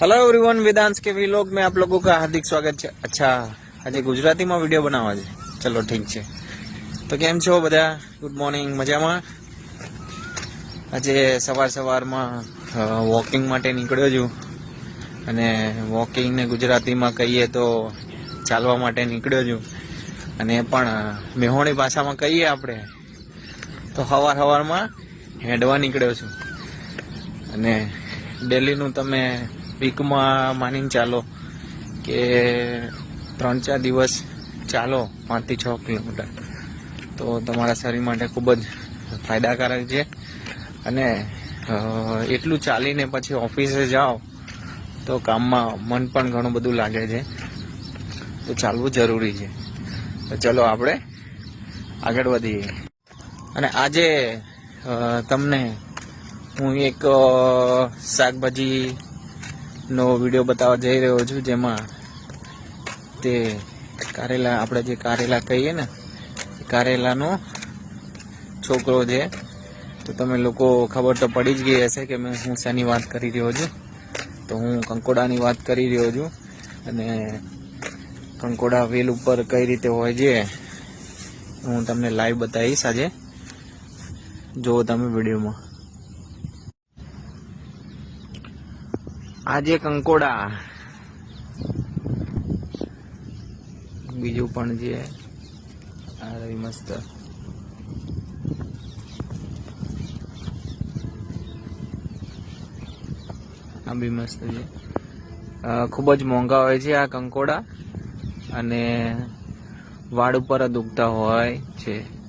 Hello everyone Vedansh के vlog में आप लोगों का हार्दिक સ્વાગત છે અચ્છા આજે ગુજરાતીમાં વિડીયો બનાવવા છે ચલો ઠીક છે તો કેમ છો બધા ગુડ મોર્નિંગ મજામાં આજે સવાર સવારમાં વોકિંગ માટે નીકળ્યો છું અને વોકિંગ ને ગુજરાતીમાં કહીએ તો ચાલવા માટે નીકળ્યો છું અને એ પણ મેહોણી ભાષામાં કહીએ આપણે તો સવાર સવારમાં હેડવા નીકળ્યો છું અને ડેલીનું તમે વીકમાં માનીને ચાલો કે ત્રણ ચાર દિવસ ચાલો પાંચથી છ કિલોમીટર. તો તમારા શરીર માટે ખૂબ જ ફાયદાકારક છે. અને એટલું ચાલીને પછી ઓફિસે જાઓ તો કામમાં મન પણ ઘણું બધું લાગે છે. તો ચાલવું જરૂરી છે. તો ચલો આપણે આગળ વધીએ. અને આજે તમને હું એક શાકભાજી નો વીડિયો બતાવવા જઈ રહ્યો છું, જેમાં તે કારેલા, આપણે જે કારેલા કહીએ ને કારેલાનો છોકરો છે. તો તમે લોકો, ખબર તો પડી જ ગઈ હશે કે મેં હું શાની વાત કરી રહ્યો છું. તો હું કંકોડાની વાત કરી રહ્યો છું. અને કંકોડા વેલ ઉપર કઈ રીતે હોય છે, હું તમને લાઈવ બતાવીશ આજે. જુઓ તમે વિડીયોમાં. આજે કંકોડા. બીજું પણ છે આ રહી મસ્ત. આ બી મસ્ત છે. ખૂબ જ મોંઘા હોય છે આ કંકોડા. અને વાડ ઉપર જ ઉગતા હોય છે.